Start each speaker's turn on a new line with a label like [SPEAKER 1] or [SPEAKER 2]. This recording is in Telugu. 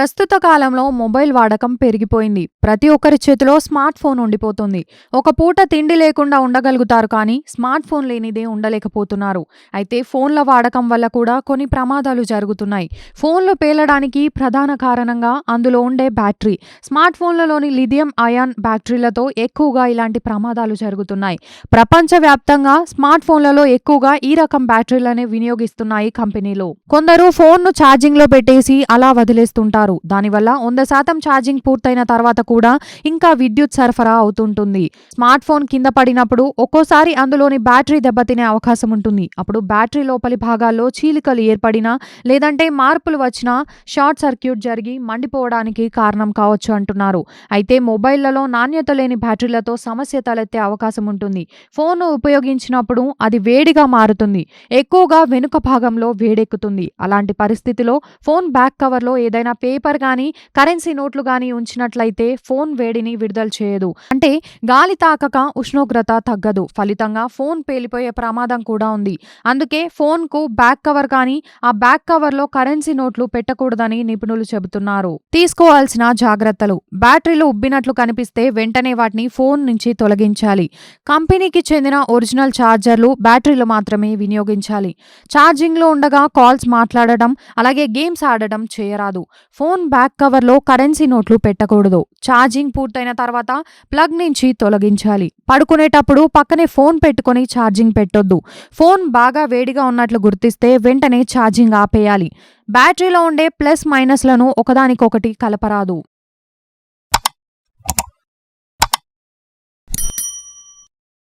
[SPEAKER 1] ప్రస్తుత కాలంలో మొబైల్ వాడకం పెరిగిపోయింది. ప్రతి ఒక్కరి చేతిలో స్మార్ట్ ఫోన్ ఉండిపోతుంది. ఒక పూట తిండి లేకుండా ఉండగలుగుతారు కానీ స్మార్ట్ ఫోన్ లేనిదే ఉండలేకపోతున్నారు. అయితే ఫోన్ల వాడకం వల్ల కూడా కొన్ని ప్రమాదాలు జరుగుతున్నాయి. ఫోన్లు పేలడానికి ప్రధాన కారణంగా అందులో ఉండే బ్యాటరీ. స్మార్ట్ ఫోన్లలోని లిథియం అయాన్ బ్యాటరీలతో ఎక్కువగా ఇలాంటి ప్రమాదాలు జరుగుతున్నాయి. ప్రపంచవ్యాప్తంగా స్మార్ట్ ఫోన్లలో ఎక్కువగా ఈ రకం బ్యాటరీలనే వినియోగిస్తున్నాయి కంపెనీలు. కొందరు ఫోన్ను ఛార్జింగ్లో పెట్టేసి అలా వదిలేస్తుంటారు. దానివల్ల వంద శాతం ఛార్జింగ్ పూర్తయిన తర్వాత కూడా ఇంకా విద్యుత్ సరఫరా అవుతుంటుంది. స్మార్ట్ ఫోన్ కింద పడినప్పుడు ఒక్కోసారి అందులోని బ్యాటరీ దెబ్బతినే అవకాశం ఉంటుంది. అప్పుడు బ్యాటరీ లోపలి భాగాల్లో చీలికలు ఏర్పడినా లేదంటే మార్పులు వచ్చినా షార్ట్ సర్క్యూట్ జరిగి మండిపోవడానికి కారణం కావచ్చు అంటున్నారు. అయితే మొబైళ్ళలో నాణ్యత లేని బ్యాటరీలతో సమస్య తలెత్తే అవకాశం ఉంటుంది. ఫోన్ ఉపయోగించినప్పుడు అది వేడిగా మారుతుంది. ఎక్కువగా వెనుక భాగంలో వేడెక్కుతుంది. అలాంటి పరిస్థితిలో ఫోన్ బ్యాక్ కవర్లో ఏదైనా పేపర్ కానీ కరెన్సీ నోట్లు కానీ ఉంచినట్లయితే ఫోన్ వేడిని విడుదల చేయదు. అంటే గాలి తాకక ఉష్ణోగ్రత తగ్గదు. ఫలితంగా ఫోన్ పేలిపోయే ప్రమాదం కూడా ఉంది. అందుకే ఫోన్కు బ్యాక్ కవర్ కానీ ఆ బ్యాక్ కవర్లో కరెన్సీ నోట్లు పెట్టకూడదని నిపుణులు చెబుతున్నారు. తీసుకోవాల్సిన జాగ్రత్తలు. బ్యాటరీలు ఉబ్బినట్లు కనిపిస్తే వెంటనే వాటిని ఫోన్ నుంచి తొలగించాలి. కంపెనీకి చెందిన ఒరిజినల్ ఛార్జర్లు బ్యాటరీలు మాత్రమే వినియోగించాలి. ఛార్జింగ్లో ఉండగా కాల్స్ మాట్లాడడం అలాగే గేమ్స్ ఆడడం చేయరాదు. ఫోన్ బ్యాక్ కవర్లో కరెన్సీ నోట్లు పెట్టకూడదు. ఛార్జింగ్ పూర్తయిన తర్వాత ప్లగ్ నుంచి తొలగించాలి. పడుకునేటప్పుడు పక్కనే ఫోన్ పెట్టుకొని ఛార్జింగ్ పెట్టొద్దు. ఫోన్ బాగా వేడిగా ఉన్నట్లు గుర్తిస్తే వెంటనే ఛార్జింగ్ ఆపేయాలి. బ్యాటరీలో ఉండే ప్లస్ మైనస్లను ఒకదానికొకటి కలపరాదు.